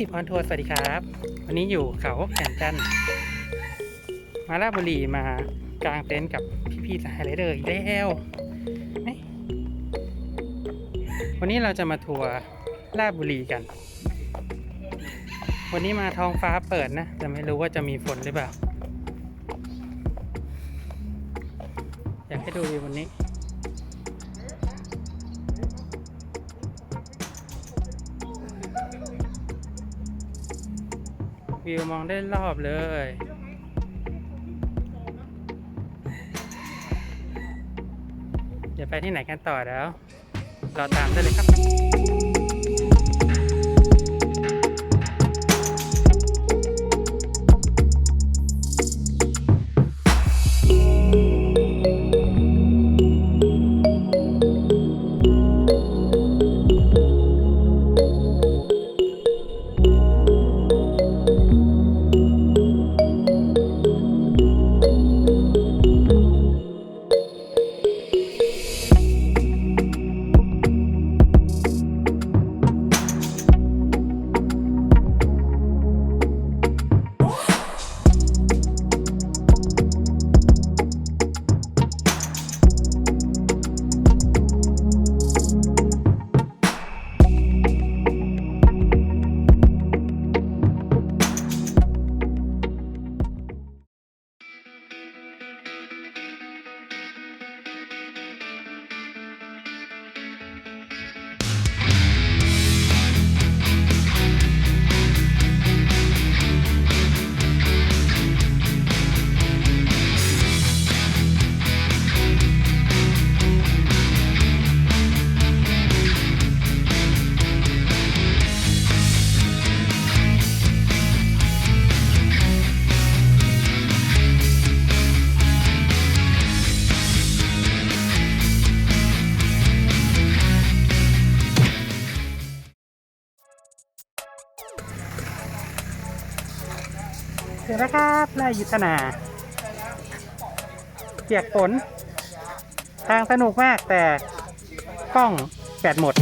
สิบออนทัวร์ สวัสดีครับ วันนี้อยู่เขาแก่นจันทน์มาลาบุรีมากางเต็นท์กับพี่ๆสายไรเดอร์อีกแล้ววันนี้เราจะมาทัวร์ลาบุรีกัน วันนี้มาท้องฟ้าเปิดนะ แต่ไม่รู้ว่าจะมีฝนหรือเปล่า อยากให้ดูวิววันนี้ วิวมองได้รอบเลย เดี๋ยวไปที่ไหนกันต่อแล้ว รอตามได้เลยครับ ครับนายยุทธนาเปียกฝน ทางสนุกมากแต่กล้องแบตหมด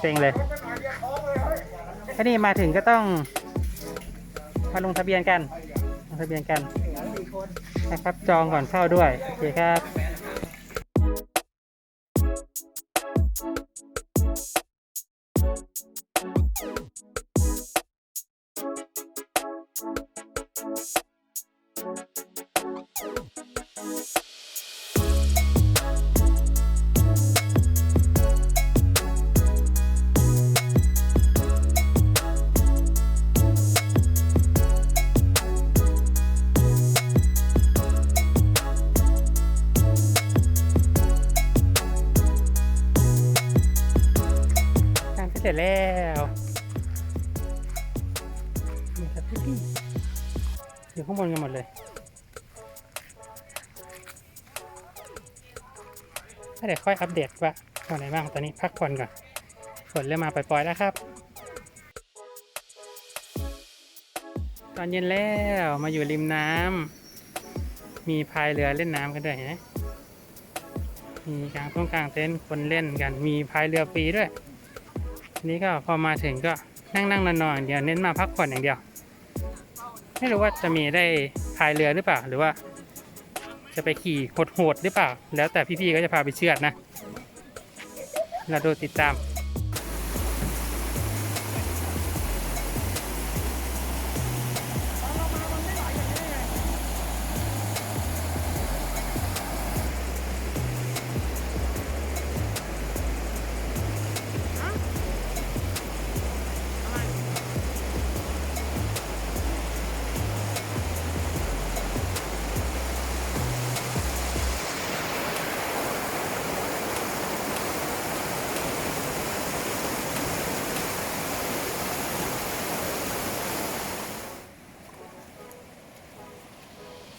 เซ็งเลยทีนี่มาถึงก็ต้อง มาลงทะเบียนกัน ลงทะเบียนกันนะครับจองก่อนเข้าด้วย โอเคครับ ค่อยอัปเดตว่าวันไหนบ้างตอนนี้พักผ่อนก่อนฝนเริ่มมาปล่อยๆแล้วครับ ตอนเย็นแล้วมาอยู่ริมน้ำมีพายเรือเล่นน้ำกันด้วยเห็นไหมมีกลางต้นกลางเต็นท์คนเล่นกันมีพายเรือฟรีด้วยทีนี้ก็พอมาถึงก็นั่งนั่งนอนนอนเดียวเน้นมาพักผ่อนอย่างเดียว ไม่รู้ว่าจะมีได้พายเรือหรือเปล่า หรือว่า จะไปขี่โหดๆหรือเปล่า แล้วแต่พี่ๆก็จะพาไปเชือดนะ เราดูติดตาม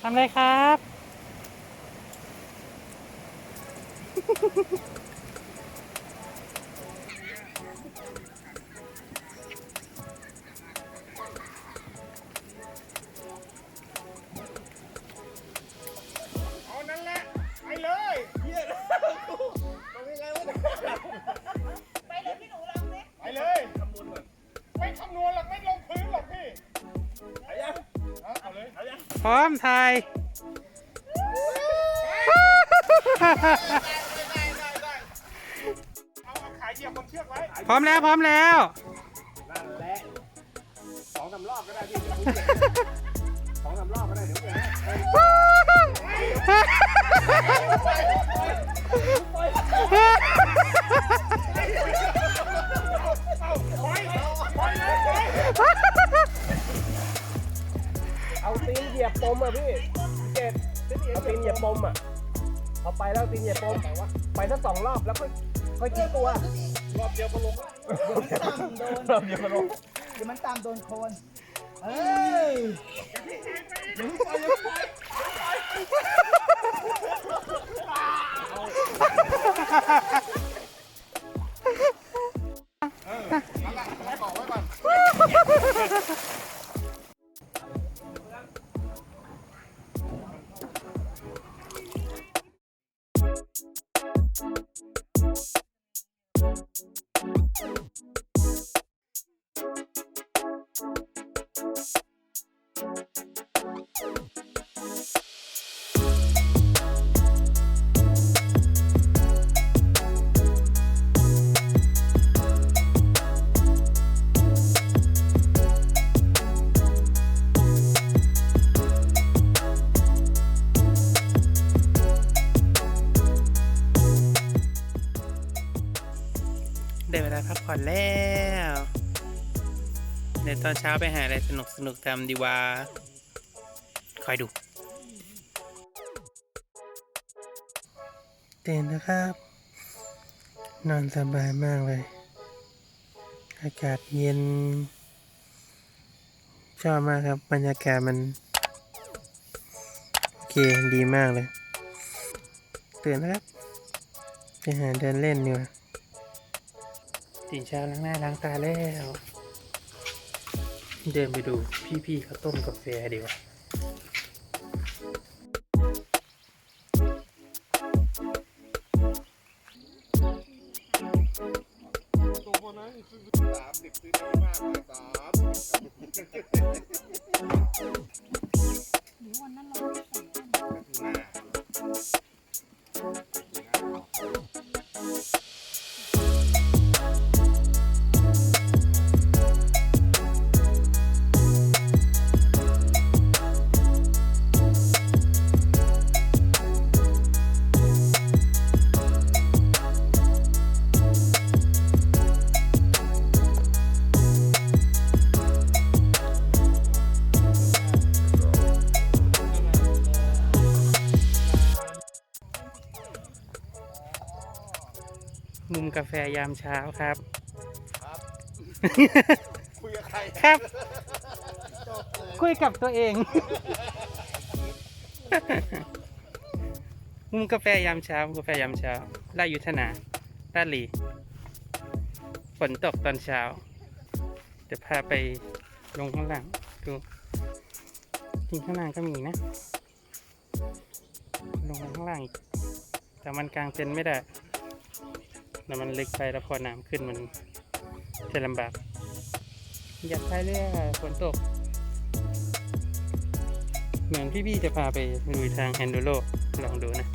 ทำเลยครับ พร้อมแล้วพร้อมแล้ว นั่นแหละสองสามรอบก็ได้พี่เดี๋ยวผมเก็บสองสามรอบก็ได้เดี๋ยวเก็บให้เอาตีนเหยียบปมอะพี่เจ็ดเอาตีนเหยียบปมอะเอาไปแล้วตีนเหยียบปมไปสักสองรอบแล้วค่อยค่อยทิ้ตัว รอบเดียวก็ลงแล้วรอบเดียวก็ลงเดี๋ยวมันตามโดนโคนเอ้ยได้ ไปหาอะไรสนุกสนุกๆทำดีว่า คอยดูเต้นนะครับ นอนสบายมากเลย อากาศเย็น ชอบมากครับ บรรยากาศมัน โอเค ดีมากเลยตื่นแล้วครับไปหาเดินเล่นดีกว่าตื่นเช้าล้างหน้าล้างตาแล้ว เดินไปดูพี่ๆเขาต้มกาแฟดีกว่า แฟยามเช้าครับ คุยกับใครครับ คุยกับตัวเอง มุมกาแฟยามเช้ามุมกาแฟยามเช้าลาดยุทธนาลาดหลี ฝนตกตอนเช้า เดี๋ยวพาไปลงข้างล่างดูจริงข้างล่างก็มีนะ ลงมาข้างล่างอีกแต่มันกลางเต็นท์ไม่ได้ แต่มันลึกไปแล้วพอน้ำขึ้นมันจะลำบาก อยากไปเรื่อยฝนตก เหมือนพี่ๆจะพาไปลุยทางแฮนดูโลลองดูนะ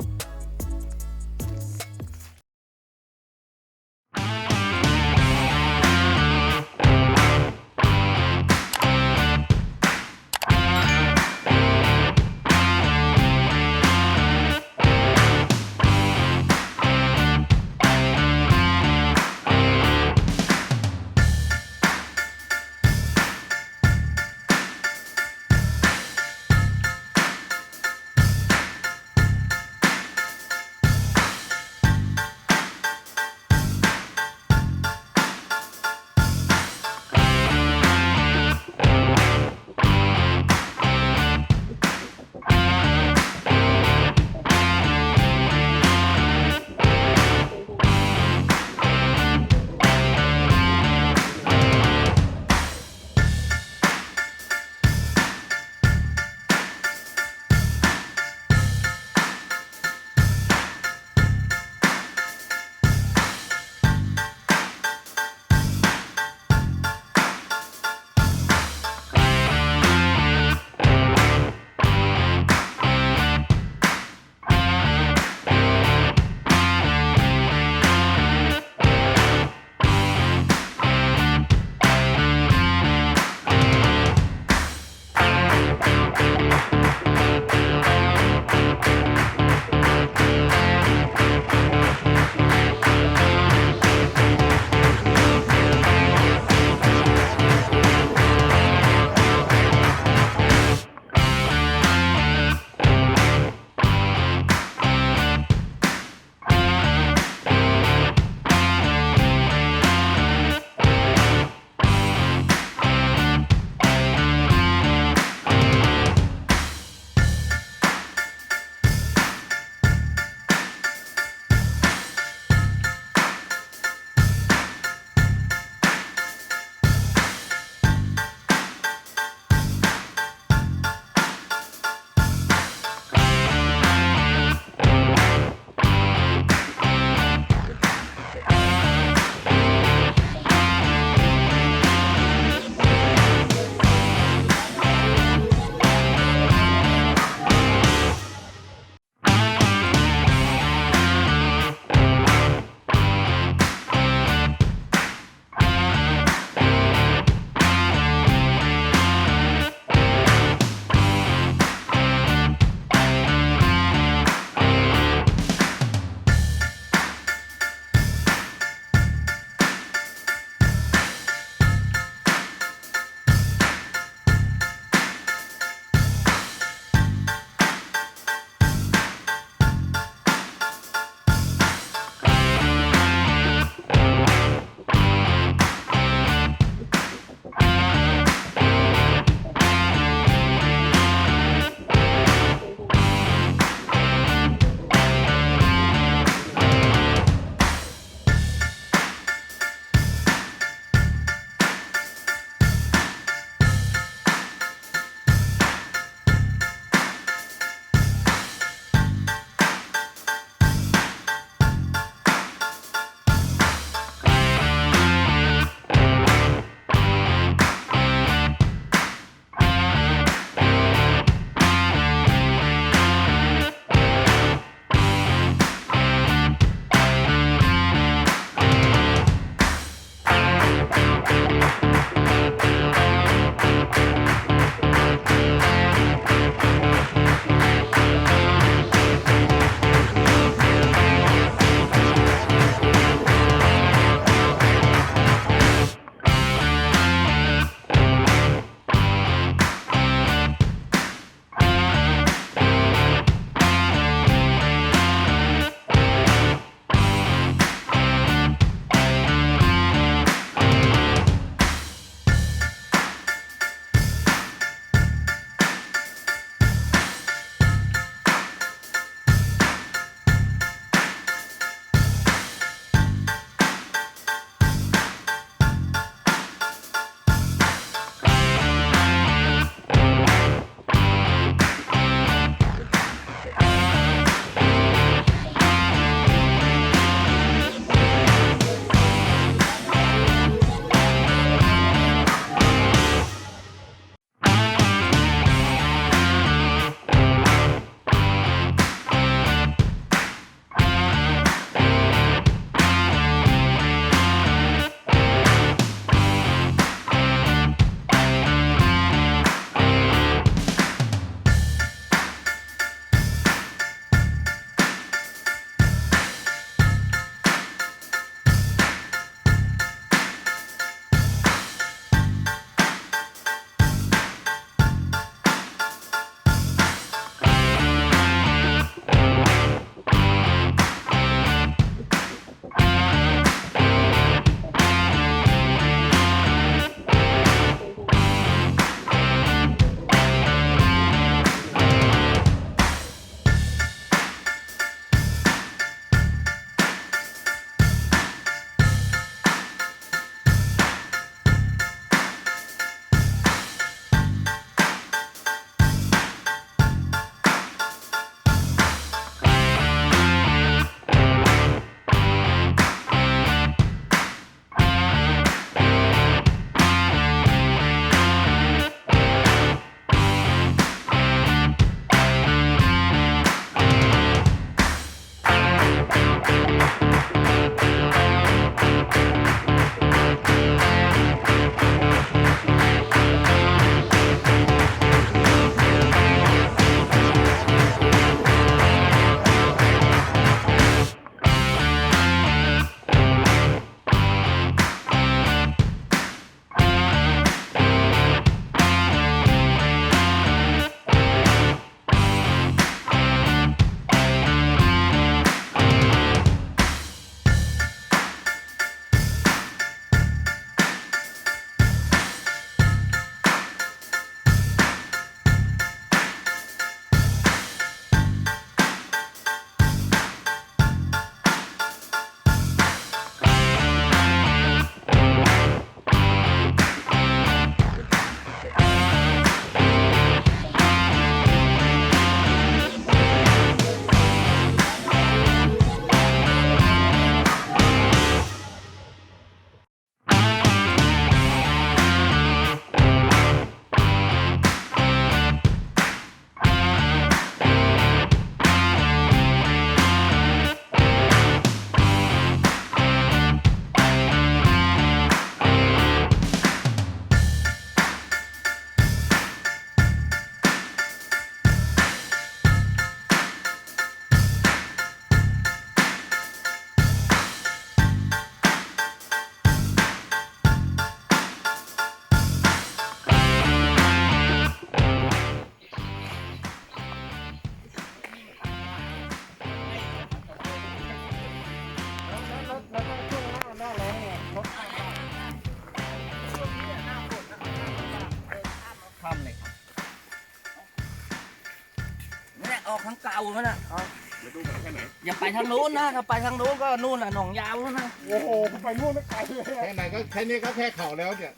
ยวดูเหมือนแค่ไหนอย่าไปทางนู้นนะถ้าไปทางนู้นก็นู่นน่ะหนองยาวนู่นนะโอ้โหไปนู่นไม่ไกลเลยแค่ไหนก็แค่นี้ก็แค่เข่าแล้วเนี่ย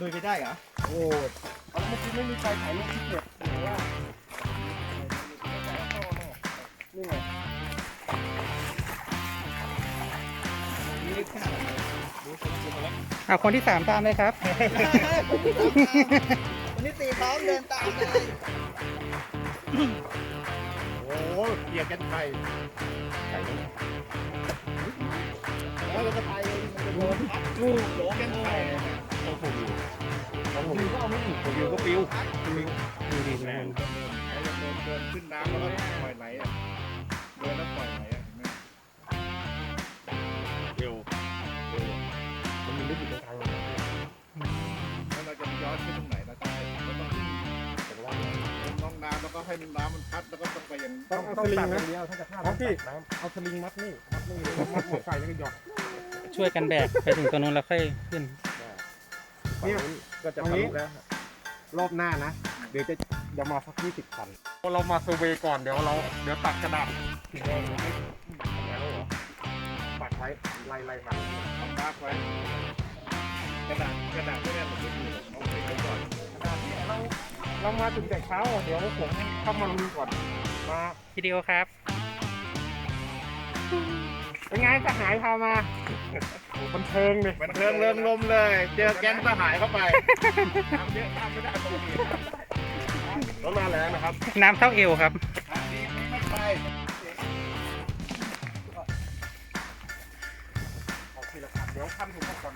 ลุยไปได้เหรอโอ้เอาเมื่อกี้ไม่มีใครถ่ายรูปที่เก็บหรือว่านี่ไงเอาคนที่สามตามเลยครับ วันนี้ตีพร้อมเดินตามเลยโอ้โหเกียร์กันไข่แล้วเราก็ไปมันจะโดนพัดลูกโหลกันไข่ต้องผูกอยู่ต้องผูกอยู่ก็เอาไม่อยู่ผูกอยู่ก็ปิวปิวดูดิแม่มันเดินเดินเดินขึ้นน้ำแล้วก็ปล่อยไหลอะเดินแล้วปล่อยไหล ให้น้ำมันพัดแล้วก็ต้องไปยังต้องเอาสลิงนะเดียวถ้าจะข้ามน้ำพี่เอาสลิงมัดนี่มัดนี่มัดหมดไฟแล้วก็หยอกช่วยกันแบกไปถึงตรงนู้นแล้วค่อยขึ้นเนี่ยก็จะทะลุแล้วรอบหน้านะ เดี๋ยวจะจะมาสักยี่สิบคันเรามาเซอร์เวย์ก่อนเดี๋ยวเราเดี๋ยวตัดกระดาษสีแดงให้แล้วเหรอปักไว้ไล่ไล่มาเอามาร์คไว้กระดาษกระดาษไม่ได้หรอกไม่มีหรอกเอาไปไว้ก่อนเรา เรามาถึงแต่เช้า เดี๋ยวผมเข้ามาลุยก่อน มาวิดีโอครับ เป็นไงสหายพามาโอ้บันเทิงเลยบันเทิงเริงลมเลย เจอแก๊งทหารเข้าไปทำเยอะทำไม่ได้ตรงนี้แล้วมาแล้วนะครับน้ำเท่าเอวครับทางนี้ไม่ไปออกทีละคันเดี๋ยวคันผมก่อน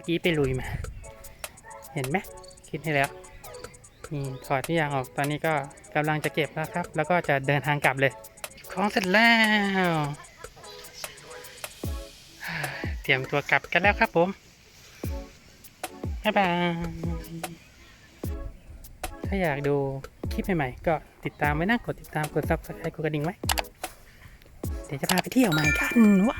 มื่อกี้ไปลุยมา เห็นไหมคิดให้แล้วนี่ถอดที่ยางออกตอนนี้ก็กำลังจะเก็บแล้วครับ แล้วก็จะเดินทางกลับเลย ของเสร็จแล้ว เตรียมตัวกลับกันแล้วครับผม บ๊ายบาย ถ้าอยากดูคลิปใหม่ๆ ก็ติดตามไว้นะกดติดตามกด subscribe กดกระดิ่งไว้ เดี๋ยวจะพาไปเที่ยวใหม่กันว้า